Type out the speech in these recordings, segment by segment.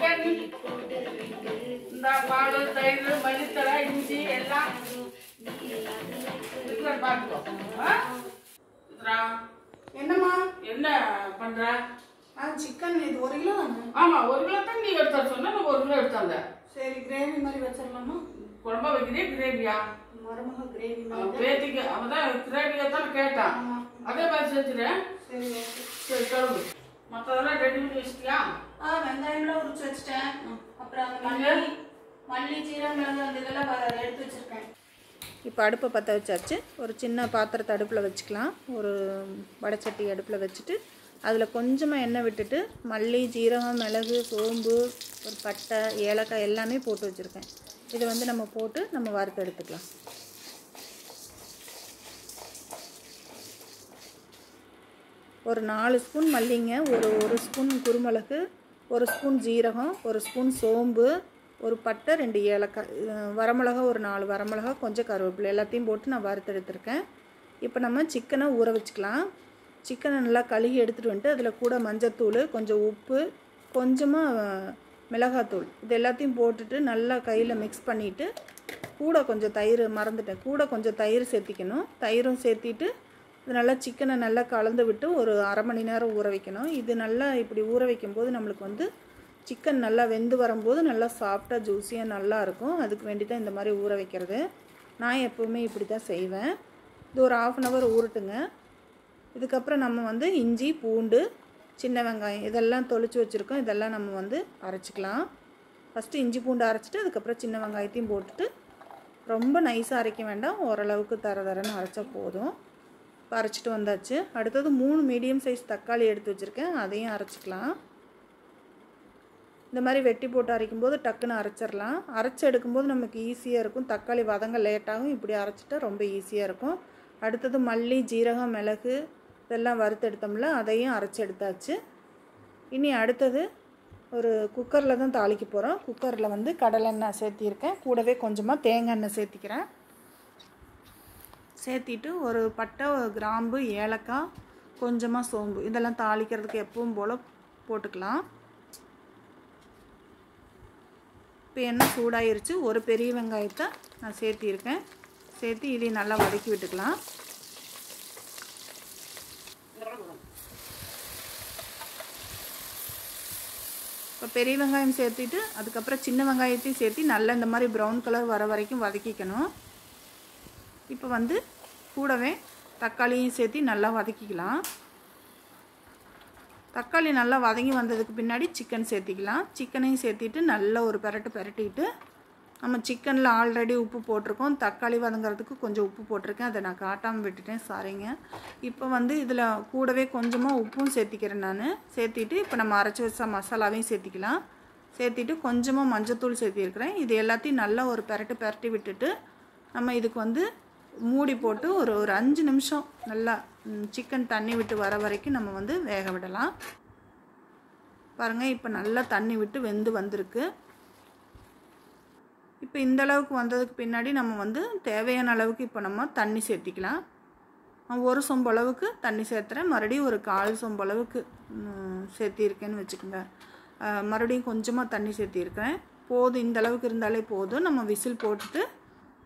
Chicken இந்த பால் தயிர் மல்லித்தலை இஞ்சி எல்லாம் என்னம்மா? என்ன பண்ற? சிக்கன் இது ஒரு கிலோ ஆமா ஒரு கிலோ தான் நீ எடுத்து சொன்ன நான் ஒரு கிலோ எடுத்தாங்க சரி கிரேவி மாதிரி வச்சிடலாமா குழம்பா வைக்கிறே கிரேவியா மருமக கிரேவி பேத்திக்கு அவன் தான் கிரேவியா தான் கேட்டான். ஆமா. அதே மாதிரி செஞ்சுறேன் சரி ஓகே சரி கிளம்பு. மற்றதெல்லாம் ரெடி பண்ணி வச்சிட்டியா? ஆ வெங்காயம்லாம் உரிச்சு வச்சிட்டேன். அப்புறம் அந்த மல்லி? மல்லி சீரகம் மிளகு அந்த இதெல்லாம் எடுத்து வச்சிருக்கேன். இப்போ அடுப்பை பற்ற வச்சாச்சு. ஒரு சின்ன பாத்திரத்தை அடுப்பில் வச்சுக்கலாம். ஒரு வடைச்சட்டி அடுப்பில் வச்சுட்டு அதில் கொஞ்சமாக எண்ணெய் விட்டுட்டு மல்லி ஜீரகம் மிளகு சோம்பு ஒரு பட்டை ஏலக்காய் எல்லாமே போட்டு வச்சுருக்கேன். இதை வந்து நம்ம போட்டு நம்ம வறுத்து எடுத்துக்கலாம். ஒரு நாலு ஸ்பூன் மல்லிங்க ஒரு ஒரு ஸ்பூன் குருமிளகு ஒரு ஸ்பூன் ஜீரகம் ஒரு ஸ்பூன் சோம்பு ஒரு பட்டை ரெண்டு ஏலக்காய் வரமிளகா ஒரு நாலு வரமிளகா கொஞ்சம் கருவேப்பிலை எல்லாத்தையும் போட்டு நான் வறுத்தெடுத்துருக்கேன். இப்போ நம்ம சிக்கனை ஊற வச்சுக்கலாம். சிக்கனை நல்லா கழுகி எடுத்துகிட்டு வந்துட்டு அதில் கூட மஞ்சத்தூள் கொஞ்சம் உப்பு கொஞ்சமாக மிளகாத்தூள் இது எல்லாத்தையும் போட்டுட்டு நல்லா கையில் மிக்ஸ் பண்ணிவிட்டு கூட கொஞ்சம் தயிர் மறந்துட்டேன். கூட கொஞ்சம் தயிர் சேர்த்திக்கணும். தயிரும் சேர்த்திட்டு இது நல்லா சிக்கனை நல்லா கலந்து விட்டு ஒரு அரை மணி நேரம் ஊற வைக்கணும். இது நல்லா இப்படி ஊற வைக்கும்போது நம்மளுக்கு வந்து சிக்கன் நல்லா வெந்து வரும்போது நல்லா சாஃப்டாக ஜூஸியாக நல்லா இருக்கும். அதுக்கு வேண்டி தான் இந்த மாதிரி ஊற வைக்கிறது. நான் எப்போவுமே இப்படி தான் செய்வேன். இது ஒரு ஆஃப் அன் ஹவர் ஊறட்டுங்க. இதுக்கப்புறம் நம்ம வந்து இஞ்சி பூண்டு சின்ன வெங்காயம் இதெல்லாம் தொளிச்சு வச்சுருக்கோம். இதெல்லாம் நம்ம வந்து அரைச்சிக்கலாம். ஃபஸ்ட்டு இஞ்சி பூண்டு அரைச்சிட்டு அதுக்கப்புறம் சின்ன வெங்காயத்தையும் போட்டுட்டு ரொம்ப நைஸாக அரைக்க வேண்டாம். ஓரளவுக்கு தர தரன்னு அரைச்சா போதும். இப்போ அரைச்சிட்டு வந்தாச்சு. அடுத்தது மூணு மீடியம் சைஸ் தக்காளி எடுத்து வச்சுருக்கேன். அதையும் அரைச்சிக்கலாம். இந்த மாதிரி வெட்டி போட்டு அரைக்கும்போது டக்குன்னு அரைச்சிடலாம். அரைச்சி எடுக்கும்போது நமக்கு ஈஸியாக இருக்கும். தக்காளி வதங்க லேட்டாகும் இப்படி அரைச்சிட்டா ரொம்ப ஈஸியாக இருக்கும். அடுத்தது மல்லி ஜீரகம் மிளகு இதெல்லாம் வறுத்து எடுத்தோம்ல அதையும் அரைச்சி எடுத்தாச்சு. இனி அடுத்தது ஒரு குக்கரில் தான் தாளிக்க போகிறோம் குக்கரில் வந்து கடலெண்ணெய் சேர்த்திருக்கேன். கூடவே கொஞ்சமாக தேங்காய் எண்ணெய் சேர்த்திக்கிறேன். சேர்த்திட்டு ஒரு பட்டை கிராம்பு ஏலக்காய் கொஞ்சமாக சோம்பு. இதெல்லாம் தாளிக்கிறதுக்கு எப்பவும் போல் போட்டுக்கலாம். இப்போ எண்ணெய் சூடாயிருச்சு. ஒரு பெரிய வெங்காயத்தை நான் சேர்த்திருக்கேன். சேர்த்து இதையும் நல்லா வதக்கி விட்டுக்கலாம். இப்போ பெரிய வெங்காயம் சேர்த்திட்டு அதுக்கப்புறம் சின்ன வெங்காயத்தையும் சேர்த்து நல்லா இந்த மாதிரி ப்ரௌன் கலர் வர வரைக்கும் வதக்கிக்கணும். இப்போ வந்து கூடவே தக்காளியும் சேர்த்து நல்லா வதக்கிக்கலாம். தக்காளி நல்லா வதங்கி வந்ததுக்கு பின்னாடி சிக்கன் சேர்த்திக்கலாம். சிக்கனையும் சேர்த்திட்டு நல்லா ஒரு பெரட்டு பெரட்டிட்டு நம்ம சிக்கனில் ஆல்ரெடி உப்பு போட்டிருக்கோம். தக்காளி வதங்குறதுக்கு கொஞ்சம் உப்பு போட்டிருக்கேன். அதை நான் காட்டாமல் விட்டுட்டேன். சாரிங்க இப்போ வந்து இதில் கூடவே கொஞ்சமாக உப்பும் சேர்த்திக்கிறேன் நான். சேர்த்திட்டு இப்போ நம்ம அரைச்சி வச்ச மசாலாவையும் சேர்த்திக்கலாம். சேர்த்திட்டு கொஞ்சமாக மஞ்சத்தூள் சேர்த்திருக்கிறேன். இது எல்லாத்தையும் நல்லா ஒரு பெரட்டு பெரட்டி விட்டுட்டு நம்ம இதுக்கு வந்து மூடி போட்டு ஒரு ஒரு அஞ்சு நிமிஷம் நல்லா சிக்கன் தண்ணி விட்டு வர வரைக்கும் நம்ம வந்து வேக விடலாம். பாருங்கள் இப்போ நல்லா தண்ணி விட்டு வெந்து வந்திருக்கு. இப்போ இந்த அளவுக்கு வந்ததுக்கு பின்னாடி நம்ம வந்து தேவையான அளவுக்கு இப்போ நம்ம தண்ணி சேர்த்திக்கலாம். ஒரு சொம்பு அளவுக்கு தண்ணி சேர்த்துறேன். மறுபடியும் ஒரு கால் சொம்பு அளவுக்கு சேர்த்திருக்கேன்னு வச்சுக்கோங்க. மறுபடியும் கொஞ்சமாக தண்ணி சேர்த்திருக்கேன் போதும் இந்த அளவுக்கு இருந்தாலே போதும். நம்ம விசில் போட்டுட்டு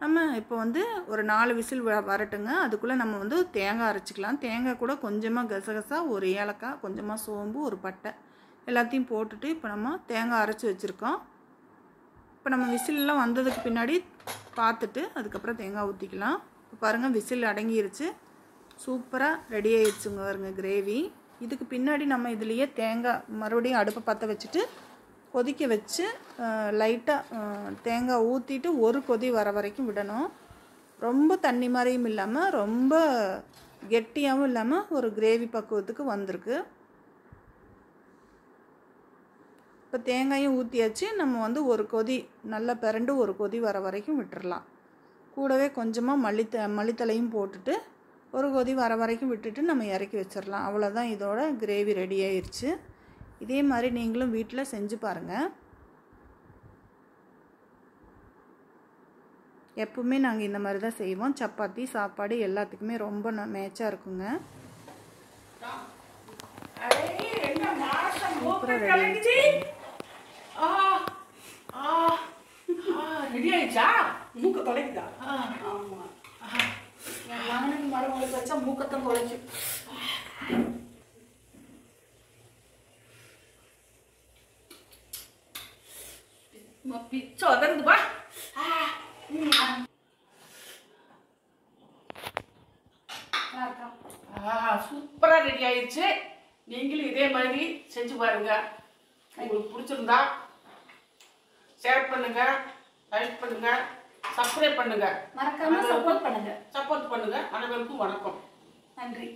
நம்ம இப்போ வந்து ஒரு நாலு விசில் வ வரட்டுங்க. அதுக்குள்ளே நம்ம வந்து தேங்காய் அரைச்சிக்கலாம். தேங்காய் கூட கொஞ்சமாக கசகசா ஒரு ஏலக்காய் கொஞ்சமாக சோம்பு ஒரு பட்டை எல்லாத்தையும் போட்டுட்டு இப்போ நம்ம தேங்காய் அரைச்சி வச்சுருக்கோம். இப்போ நம்ம விசிலெலாம் வந்ததுக்கு பின்னாடி பார்த்துட்டு அதுக்கப்புறம் தேங்காய் ஊற்றிக்கலாம் இப்போ பாருங்கள் விசில் அடங்கிருச்சு. சூப்பராக ரெடி ஆயிடுச்சுங்க பாருங்க கிரேவி இதுக்கு பின்னாடி நம்ம இதுலேயே தேங்காய் மறுபடியும் அடுப்பை பற்ற வச்சுட்டு கொதிக்க வச்சு லைட்டாக தேங்காய் ஊற்றிட்டு ஒரு கொதி வர வரைக்கும் விடணும். ரொம்ப தண்ணி மாதிரியும் இல்லாமல் ரொம்ப கெட்டியாகவும் இல்லாமல் ஒரு கிரேவி பக்குவத்துக்கு வந்திருக்கு. இப்போ தேங்காயும் ஊற்றியாச்சு நம்ம வந்து ஒரு கொதி நல்லா பிறண்டு ஒரு கொதி வர வரைக்கும் விட்டுறலாம். கூடவே கொஞ்சமாக மல்லித்த மல்லித்தலையும் போட்டுட்டு ஒரு கொதி வர வரைக்கும் விட்டுட்டு நம்ம இறக்கி வச்சிடலாம் அவ்வளோதான் இதோட கிரேவி ரெடி ஆயிடுச்சு இதே மாதிரி நீங்களும் வீட்டில் செஞ்சு பாருங்கள் எப்பவுமே நாங்கள் இந்த மாதிரி தான் செய்வோம். சப்பாத்தி சாப்பாடு எல்லாத்துக்குமே ரொம்ப மேட்சாக இருக்குங்க. ரெடி ஆயிடுச்சா. மூக்க தொலைக்குதா? மகனுக்கு மருமகளுக்கு வச்சா மூக்கத்தான் தொலைக்கும் ஆயிடுச்சு. நீங்களும் இதே மாதிரி செஞ்சு பாருங்க. உங்களுக்கு பிடிச்சிருந்தா ஷேர் பண்ணுங்க லைக் பண்ணுங்க சப்ஸ்கிரைப் பண்ணுங்க. மறக்காம சப்போர்ட் பண்ணுங்க. சப்போர்ட் பண்ணுங்க. அனைவருக்கும் வணக்கம். நன்றி.